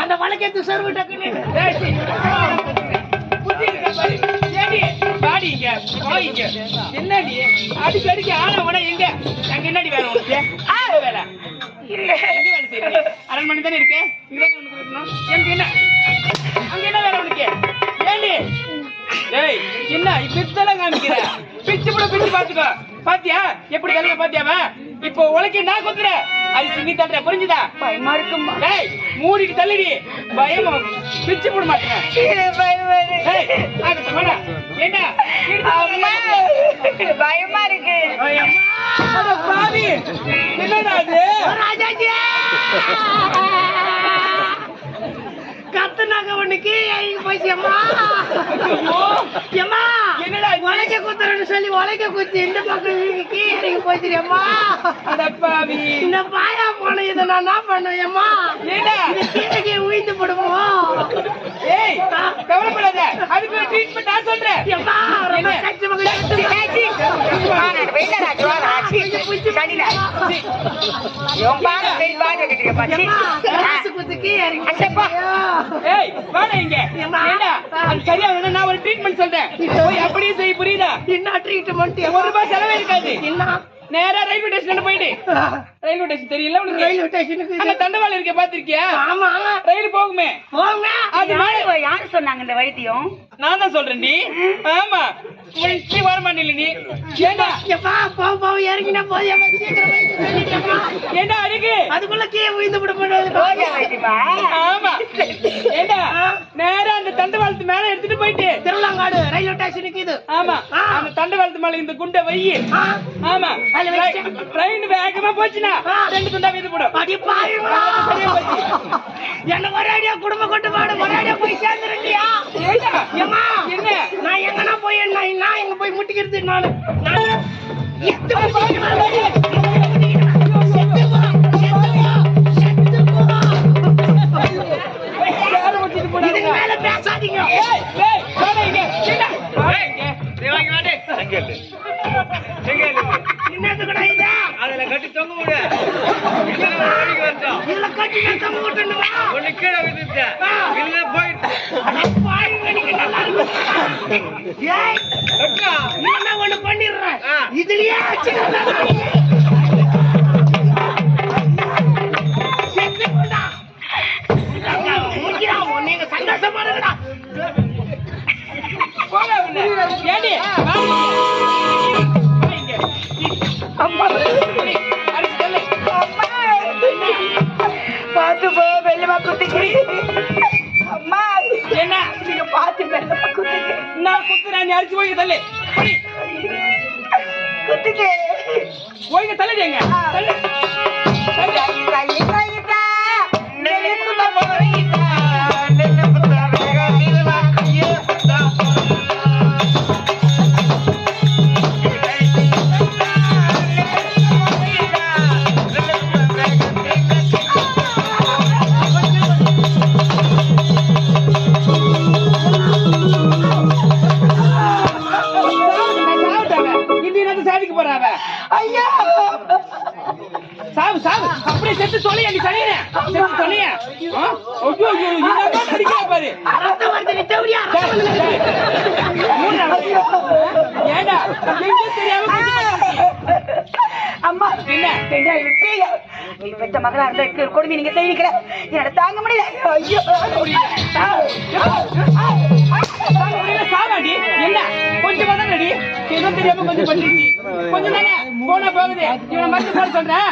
அந்த வழக்கத்து சர்வு டக்குன்னு. என்னடி? அடிக்க அடிக்க ஆனா உன எங்க அங்க என்னடி வேலை உனக்கு? ஆ, வேலை. அரண்மனை தானே இருக்கு? எனக்கு என்ன? அங்க என்ன வேலை உனக்கு? ஏண்டி? என்ன? பித்தெல்லாம் காமிக்கிற? பிச்சு கூட பிச்சு பாத்துக்கோ பாத்தியா? எப்படி கல்ல பாத்தியாவ? இப்போ உலக்கி நான் குத்துற அது சிங்கி தட்டுற புரிஞ்சுதா? பயமா இருக்குமா டேய் மூடிட்டு தள்ளிடி. பயமா பிச்சு போட மாட்டேன். என்ன பயமா இருக்கு. பாவி. என்னடா அது ராஜாஜி கத்துனாங்க உனக்கு ஏம்மா என்னடா இது? உழைக்க குத்துறேன்னு சொல்லி உழைக்க குத்தி இந்த பக்கம் கீழே இறங்கி போச்சுரியம்மா இந்த பாயா போன இதை நான் என்ன பண்ணுவேம்மா கீழே உயிந்து போடுவோம் ஏய் கவலைப்படாத அதுக்கு ட்ரீட்மெண்ட் நான் சொல்றேன் ரொம்ப சரியா நான் ஒரு ட்ரீட்மெண்ட் சொல்றேன் போய் அப்படியே செய் புரியுதா என்ன ட்ரீட்மெண்ட் ஒரு ரூபாய் செலவே இருக்காது என்ன நேரா ரயில்வே ஸ்டேஷன் போயிடு. ரயில்வே ஸ்டேஷன் தெரியல உனக்கு? ரயில்வே ஸ்டேஷனுக்கு அங்க தண்டவாளம் இருக்க பாத்திருக்கியா? ஆமா ரயில் போகுமே. போங்க. அது மேல யாரு சொன்னாங்க இந்த வைத்தியம்? நான் தான் சொல்றேன்டி ஆமா. நீ வர மாட்டேல நீ. ஏண்டா? எப்பா போ போ இறங்கினா போய் சீக்கிரம் ஏண்டா அடிக்கு அதுக்குள்ள கீழே விழுந்து விட முடியாது ஆமா. ஏண்டா? நேரா அந்த தண்டவாளத்து மேல எடுத்துட்டு போயிட்டு. திருவிழாங்காடு ரயில்வே ஸ்டேஷனுக்கு இது. ஆமா. அந்த தண்டவாளத்து மேல இந்த குண்டை வையி. ஆ, ஆமா. அதுல வச்சு. ட்ரெயின் வேகமா போச்சுன்னா. ரெண்டு துண்டா வீது போடும். அடி பாருங்களா என்ன ஒரே அடியா குடும்ப கொண்டு பாடு. ஒரே அடியா போய் சேர்ந்துருந்தியா ஏண்டா ஏம்மா என்ன? நான் எங்கனா போய் நான் நான் எங்க போய் முட்டிக்கிறது நானு? நான் எத்து போய் செத்து போ, செத்து போ, செத்து போ. யார வச்சிட்டு இதுக்கு போடாதீங்க மேல பேசாதீங்க. ஏய் ஏய் என்னதுக்குடா இது அதுல கட்டி தொங்க விடு. இதுல கட்டி நான் தொங்க விட்டுணுமா? ஒண்ணு கீழே விழுந்துட்டேன் இல்ல போயிட்டு நான் ஒண்ணு பண்ணிடுறேன். இதுலயே சந்தோஷமா பாத்து போ வெள்ளமா குத்திக்கிறி அம்மா என்ன நீங்க பாத்து வெள்ளமா குத்திக்கிறி நான் குத்துறேன் நீ அடிச்சு போய் தள்ளு. குத்திக்கு. போய் தள்ளுடிங்க தள்ளு தள்ளு. மகளா இருந்தா கொடுமை நீங்க செய்வீங்களே? என்னால தாங்க முடியல. ஐயோ சாவாடி என்ன? கொஞ்சமா தான் ஏதோ தெரியாம கொஞ்சம் பண்ணிருச்சு கொஞ்சம் தானே? போனா போகுது. இவனை மருந்து போட சொல்றேன்.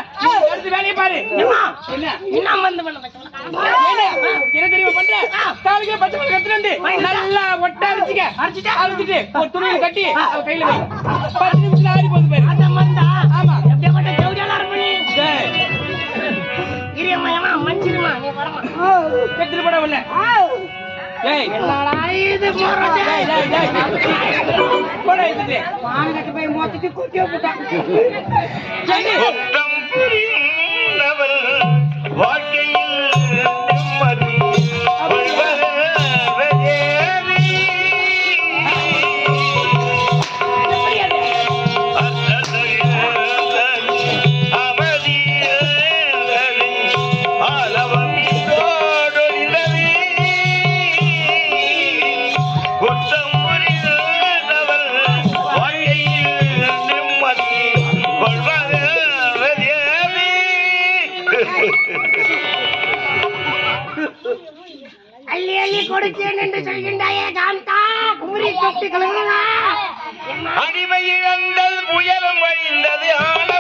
அடுத்து வேலையை பாரு. என்ன? என்ன வந்து பண்ண என்ன? தெரியுமா பண்ற? காலுக்கே பச்சை மிளகாய் எடுத்துட்டு வந்து நல்லா ஒட்ட அரைச்சிக்க. அரைச்சிட்டா? அரைச்சிட்டு ஒரு துணியில கட்டி கையில வை. பத்து நிமிஷத்துல ஆறி போகுது பாரு. எடுத்துட்டு போட உள்ள டேய் என்னடா இது போறது டேய், டேய், டேய். போட எடுத்துட்டு மானகட்டு போய் மொத்தத்தை கூட்டி விட்டான் குற்றம் புரிந்தவர் வாழ்க்கையில் கொடுத்தேன் என்று சொல்கின்றாயே காந்தா குமரி தொட்டி கலங்களா அடிமை இழந்தது புயலும் வழிந்தது ஆணவம்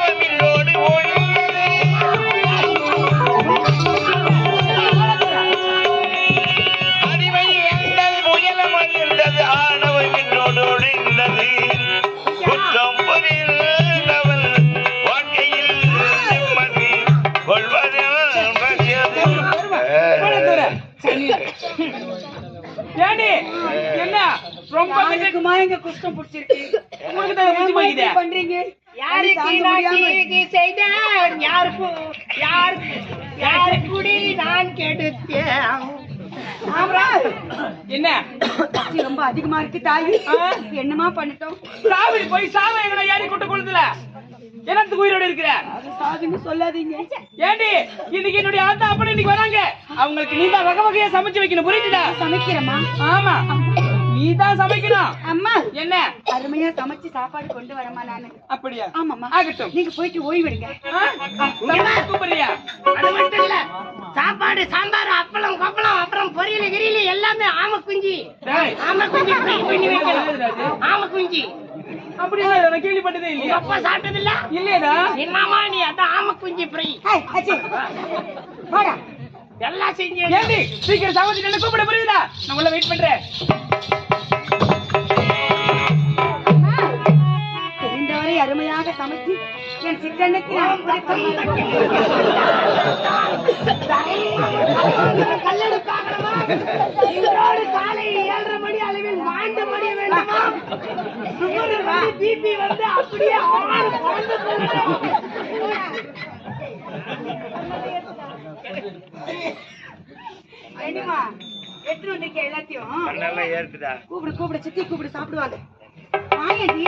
யாருக்குமா எங்க குஷ்டம் பிடிச்சிருக்கு. உங்களுக்கு தான் போய்க்குதே. பண்றீங்க? யாருக்கு. தீங்கு செய்தேன் யாருக்கு யாருக்கு? யாரு குடி? நான் கெடுத்தேன். என்ன? ரொம்ப அதிகமா இருக்கு தாயி. என்னமா பண்ணட்டும்? சாவி போய் சாவை எங்கடா ஏறி கொண்டு கொளுத்துல என்னத்துக்கு உயிரோட இருக்கிற? அது சாதுன்னு சொல்லாதீங்க. ஏண்டி? இன்னைக்கு என்னுடைய ஆத்தா அப்படி இன்னைக்கு வராங்க. அவங்களுக்கு நீ தான் வகை வகையா சமைச்சு வைக்கணும் புரியுதா சமைக்கிறேம்மா. ஆமா. நீ தான் சமைக்கணும். அம்மா என்ன? அருமையா சமைச்சு சாப்பாடு கொண்டு வரமா நானு. அப்படியா? ஆமாம்மா. ஆகட்டும். நீங்க போயிட்டு ஓய்வெடுங்க. கூப்பிடுறியா? அது மட்டும் இல்ல. சாப்பாடு சாம்பார் அப்பளம் கொப்பளம் அப்புறம் பொரியல் கிரியல் எல்லாமே ஆம குஞ்சு டேய், ஆம குஞ்சு பண்ணி வைக்கணும். ஆம குஞ்சு அப்படியா நான் கேள்விப்பட்டதே இல்லையா? அப்பா சாப்பிட்டது இல்ல இல்லையடா. என்னமா நீ அதான் ஆம குஞ்சு ஃப்ரை? ஏய், அச்சி. வாடா. எல்லாம் செஞ்சு ஏண்டி? சீக்கிரம் சாவதி என்ன கூப்பிட புரியுதா? நான் உள்ள வெயிட் பண்றேன். தெரிந்தவரை அருமையாக சமைச்சு என் சிக்கனுக்கு நான் காலை ஏழரை மணி அளவில் மாண்டு மணி வேண்டுமா? சுகர் வந்து பிபி வந்து அப்படியே ஆறு குழந்தை பிறக்கும். வேணுமா? எடுத்துட்டு வந்திருக்க எல்லாத்தையும்? கூப்பிடு கூப்பிடு சித்தி கூப்பிடு சாப்பிடுவாங்க வாங்கடி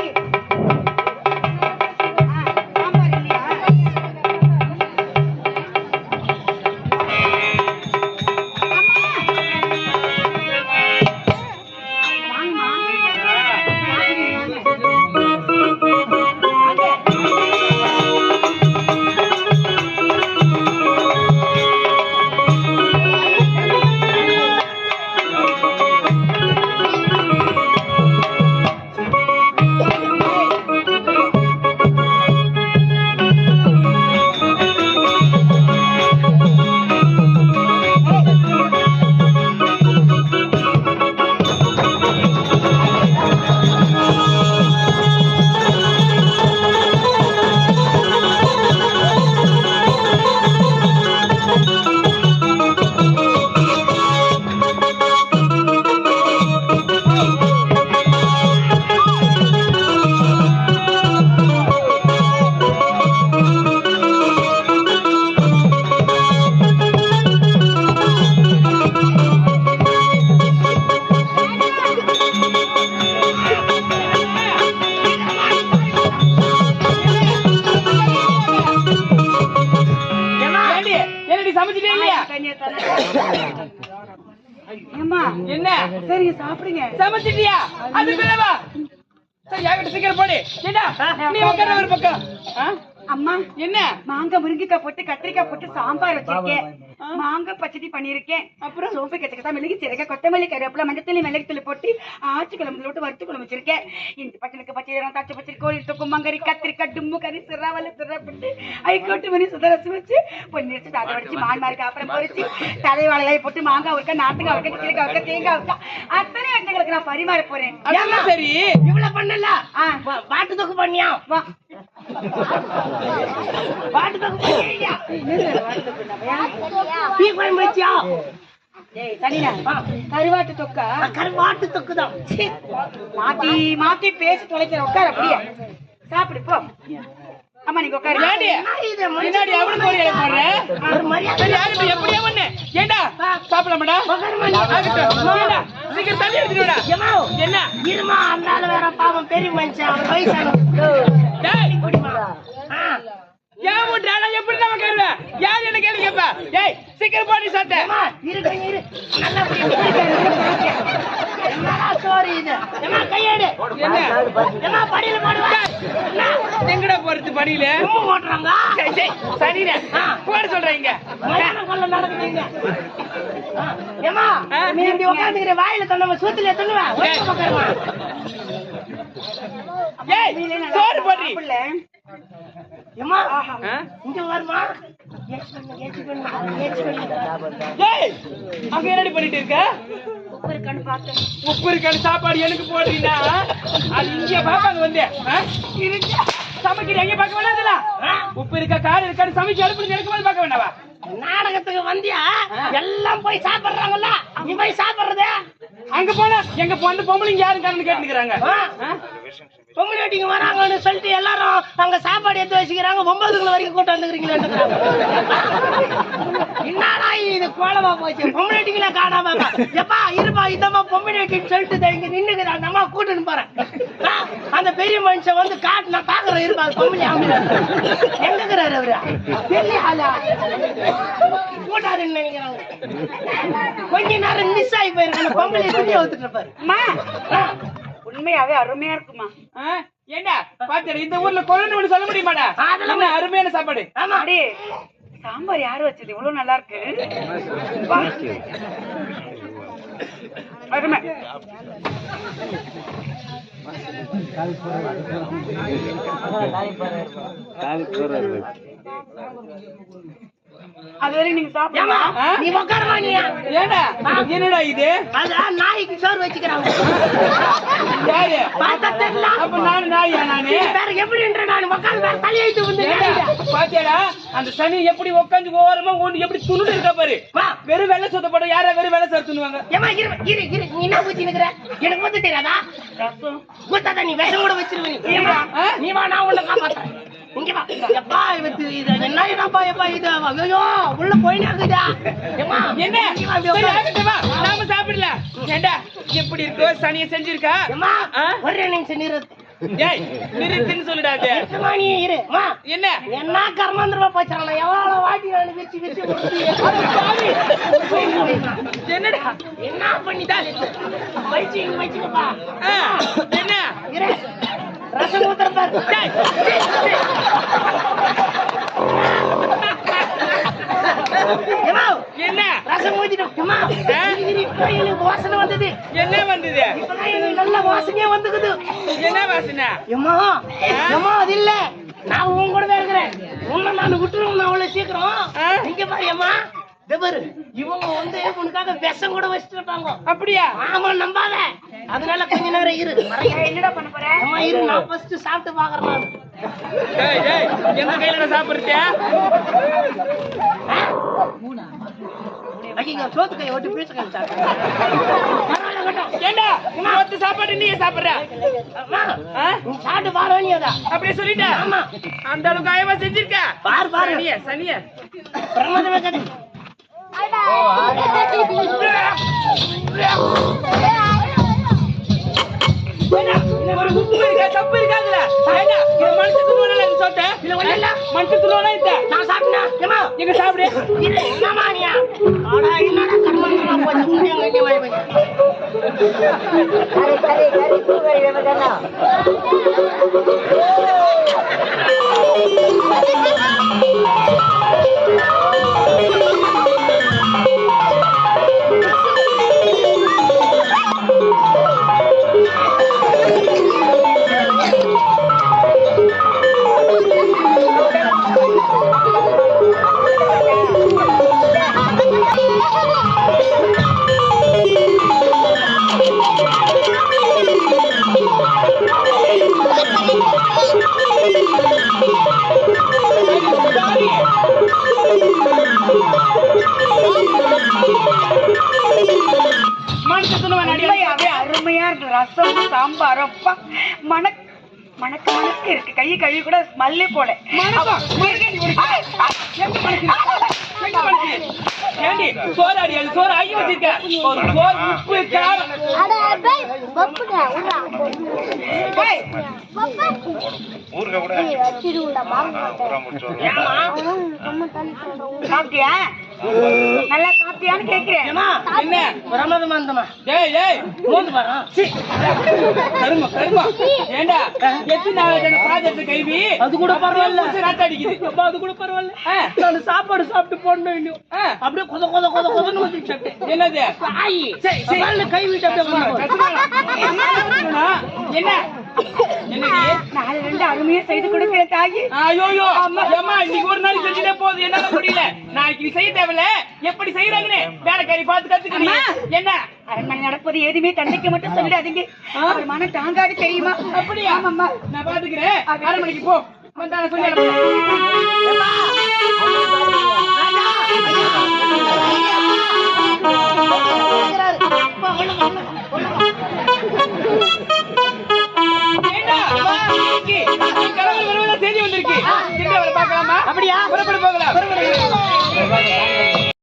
என்னடி சமைச்சிட்டே இல்லையா என்ன? சரிங்க சாப்பிடுங்க. சமைச்சிட்டியா? அது சரி ஆகட்டும் சீக்கிரம் போடு. ஏண்டா? நீ உட்கார ஒரு பக்கம்? அம்மா என்ன? மாங்காய் முருங்கைக்காய் போட்டு கத்திரிக்காய் போட்டு சாம்பார் வச்சிருக்கேன். மாங்காய் பச்சடி பண்ணிருக்கேன் அப்புறம்? சோம்பு கச்சக்கத்தா மிளகு சீரக கொத்தமல்லி கருவேப்பிலை மஞ்சத்தூள் மிளகுத்தூள் போட்டு ஆச்சி குழம்புல விட்டு வறுத்து குழம்பு வச்சிருக்கேன். இந்த பச்சனுக்கு பச்சை இடம் தாச்சி பச்சை கோழி தொக்கு மங்கரி கத்திரிக்காய் டும்மு கறி சிறாவல சிறப்பிட்டு ஐக்கோட்டு மணி சுதரசு வச்சு பொண்ணு வச்சு அதை வடிச்சு மான் மார்க்கு அப்புறம் பொரிச்சு தலைவாழையை போட்டு மாங்காய் ஒருக்கா நாட்டுக்காய் ஒருக்கா சீரக்காய் ஒருக்கா தேங்காய் ஒருக்கா. அத்தனை இடங்களுக்கு நான் பரிமாற போறேன். சரி. இவ்வளவு பண்ணல. பாட்டு தொக்கு பண்ணியா? தொக்கு. கருவாட்டு தொக்கா? கரு பாட்டு தொக்கு தான் மாத்தி மாத்தி பேசி தொலைக்கிற உட்கார அப்படியே. சாப்பிடு போ. அம்மா நீங்க உட்காரு பின்னாடி அவனுக்கு ஒரு இலை போடுற ஒரு மரியாதை சரி ஆகட்டும் எப்படியா பண்ணு ஏண்டா சாப்பிடலாமாடா? சீக்கிரம் தண்ணி எடுத்துடுடா ஏம்மா, என்ன? இருமா ஆளு வேற பாவம் பெரிய மனுஷன் அவர் வயசான டேய் ஏன் விட்டுறாடா எப்படி நம்ம கேள்வி யார் என்ன கேள்வி கேப்பா? டேய் சீக்கிரம் போடி இரு. நல்லா புடி. என்னடா சோறு இது? ஏம்மா, கையெடு. என்ன ஏம்மா, படியில போடுவா. என்ன? எங்கடா போறது படியில கும்பு ஓட்டுறாங்க சரி, சரி, சரிண்ணே போட சொல்றீங்க கொள்ள நடக்குதுங்க? நீ இப்படி உட்காந்துக்கிற வாயில தந்தவன் சூத்துல எத்தனுவா ஏய். சோறு போடுறி? இங்க வருமா. ஏய் அங்க என்னடி பண்ணிட்டு இருக்க உப்பு இருக்கான்னு பார்த்தேன். உப்பு இருக்கான சாப்பாடு எனக்கு போடுறீங்கன்னா அது இங்க பாப்பாங்க வந்து. சமைக்கிற எங்க பார்க்க வேண்டாதுல உப்பு இருக்கா காரம் இருக்கான்னு சமைச்சு அடுப்பு எனக்கு மேல பார்க்க வேண்டாவா நாடகத்துக்கு வந்தியா? எல்லாம் போய் சாப்பிடுறாங்கல்ல? நீ போய் சாப்பிடுறது? அங்க போனா எங்க பொண்ணு பொம்பளைங்க யாரும் காரணம் கேட்டுக்கிறாங்க பொங்கலாட்டிங்க வராங்கன்னு சொல்லிட்டு எல்லாரும் அங்க சாப்பாடு எடுத்து வச்சுக்கிறாங்க. ஒன்பதுக்குள்ள வரைக்கும் கூட்டம் வந்துக்கிறீங்களா என்னடா இது கோலமா போச்சு? பொம்பளாட்டிங்களா காணாம எப்பா இருப்பா இதம்மா பொம்பளாட்டின்னு சொல்லிட்டு இங்க நின்னுக்குது. அந்த அம்மா கூட்டுன்னு போறேன் அந்த பெரிய மனுஷன் வந்து காட்டு நான் பாக்குறேன் இருப்பா பொம்பளை ஆம்பளை. எங்கிறாரு அவரு? பெரிய ஆளா? கூட்டாதுன்னு நினைக்கிறாங்க? கொஞ்ச நேரம் மிஸ் ஆகி போயிருக்காங்க. பொம்பளை துணியை ஊத்துட்டு இருப்பாரு. அம்மா, உண்மையாவே அருமையா இருக்குமா? ஏண்டா? பாத்தியா இந்த ஊர்ல கொழுந்து ஒண்ணு சொல்ல முடியுமாடா? அதெல்லாம் அருமையான சாப்பாடு. ஆமா. அடே சாம்பார் யாரு வச்சது? இவ்வளவு நல்லா இருக்கு. அருமை. அது வரைக்கும் நீங்க ஏம்மா, சாப்பிடலாம் ஆ? நீ உட்காருமா நீ? ஏண்டா? என்னடா இது? அதான் நாய்க்கு சோறு வச்சுக்கிறாங்க யாரு? பார்த்தா தெரியல. அப்ப நானு நாயா நானு? நீ வேற எப்படின்ற நான்? உட்காந்து வேற வந்து பாத்தியாடா அந்த சனி எப்படி உட்காந்து ஓரமா ஒண்ணு எப்படி துணுட்டு இருக்கா பாரு. வெறும் வெள்ளை சொத்த யாரா வெறும் வெள்ளை சார் துணுவாங்க ஏமா இரு இரு இரு. நீ என்ன ஊத்தி நிக்கிற? எனக்கு ஊத்த தெரியாதா? ஊத்தாத நீ விஷம் கூட வச்சிருவ நீ வா. நான் உன்னை காப்பாத்துறேன். இங்க வா. எப்பா இது? எப்பா இது? ஐயோ உள்ள இருக்குதா? ஏம்மா, என்ன? சரி. ஆகட்டும். நாம ஏண்டா எப்படி இருக்கோ சனிய செஞ்சிருக்கா? ஏம்மா, ஆ? ஒரே நிமிஷம் நிறுத்து ஏய் நிறுத்துன்னு சொல்லிடாது நீ? இரு. அம்மா, என்ன? என்ன கர்மாந்திரமா போச்சாங்க எவ்வளவு வாட்டி நான் விரிச்சு விரிச்சு கொடுத்து என்னடா? என்ன பண்ணிதான் வச்சுக்கப்பா என்ன? இரு. ரசம் ஊத்துற பாரு டேய், என்ன ரசம் ஊத்திட்டோம் ஏம்மா, ஆ? வாசனை வந்தது என்ன வந்தது இப்பதான் நல்ல வாசனையே வந்துக்குது என்ன வாசனை எம்மா எம்மா அது இல்ல நான் உன் கூட தான் இருக்கிறேன் உன்னை நான் விட்டுருவேன் நான் அவ்வளவு சீக்கிரம் இங்க பாரு ஏம்மா இவங்க வந்து உனக்காக விஷம் கூட வச்சுட்டு இருப்பாங்க அப்படியா ஆமா நம்பாத அதனால கொஞ்ச நேரம் இரு. என்னடா பண்ண போற? அம்மா இரு. நான் ஃபர்ஸ்ட் சாப்பிட்டு பாக்குறேன். ஏய் ஏய் எந்த கையில சாப்பிடுறியா? ஐயோ சோத்து கையை ஒட்டி பீச கை கட்டும். ஏண்டா மொத்த சாப்பாடு நீயே சாப்பிடுற? அம்மா ஆ? நீ சாப்பிட்டு பாரு நீ அதான். அப்படியே சொல்லிட்ட? ஆமா. அந்த அளவுக்கு ஆயமா செஞ்சிருக்க? பாரு பாரு. சனிய சனிய. பிரமாதமா கதை ஒரு உப்பு இருக்கா தப்பு இருக்காதுல ஏண்டா இது மனுஷன் துணுவல இந்த சொட்ட இல்ல ஒண்ணு இல்ல. மனுஷன் துணுவல இந்த நான் சாப்பிட்டா ஏமா எங்க சாப்பிடு? இது என்னமா நீ? ஆடா என்னடா கர்மங்களா போச்சு முடியும் கட்டி வாய் போய் மனுஷன் ரசம் சாம்பார். அப்பா மணக் மணக்க மணக்க இருக்கு. கை கழுவி கூட ஸ்மெல்லே போல. ஏண்டி சோறு அடி அது சோறு ஆகி வச்சிருக்க. ஒரு சோறு உப்பு காரம். ஏய், ஊருக்க கூட ஏமா சாப்பிட்டியா? நல்லா சாப்பிட்டியான்னு கேக்குறேன். ஏமா என்ன? பிரமாதமா இருந்தமா டேய் டேய் மோந்து பாரு. கருமா கருமா ஏண்டா எத்தனை நாளைக்கு அந்த ப்ராஜெக்ட் கைவி அது கூட பரவாயில்ல. ராட்ட அடிக்குது. அப்பா, அது கூட பரவாயில்ல. ஆ, நான் சாப்பாடு சாப்பிட்டு போடணும் ஆ, அப்படியே கொத கொத கொத கொதன்னு வந்து சாப்பிட்டேன் என்னது? சரி சரி கை விட்டு அப்படியே உட்காந்து பாரு. என்ன? நாலு ரெண்டு அருமையா செய்து கொடுக்கிற தாயி ஐயோ அம்மா இன்னைக்கு ஒரு நாள் செஞ்சுட்டே போகுது என்னால முடியல நாளைக்கு நீ செய்ய தேவையில்ல எப்படி செய்யறாங்கன்னு வேலைக்காரி பார்த்து கத்துக்கணும் என்ன அரண்மனை நடப்பது எதுவுமே தந்தைக்கு மட்டும் சொல்லிடாதீங்க அவர் மன தாங்காது தெரியுமா அப்படியா ஆமாம்மா நான் பாத்துக்கிறேன் அரண்மனைக்கு போ வந்தான செய்தி வந்திருக்கு அப்படியா? புறப்பட்டு போகலாம்.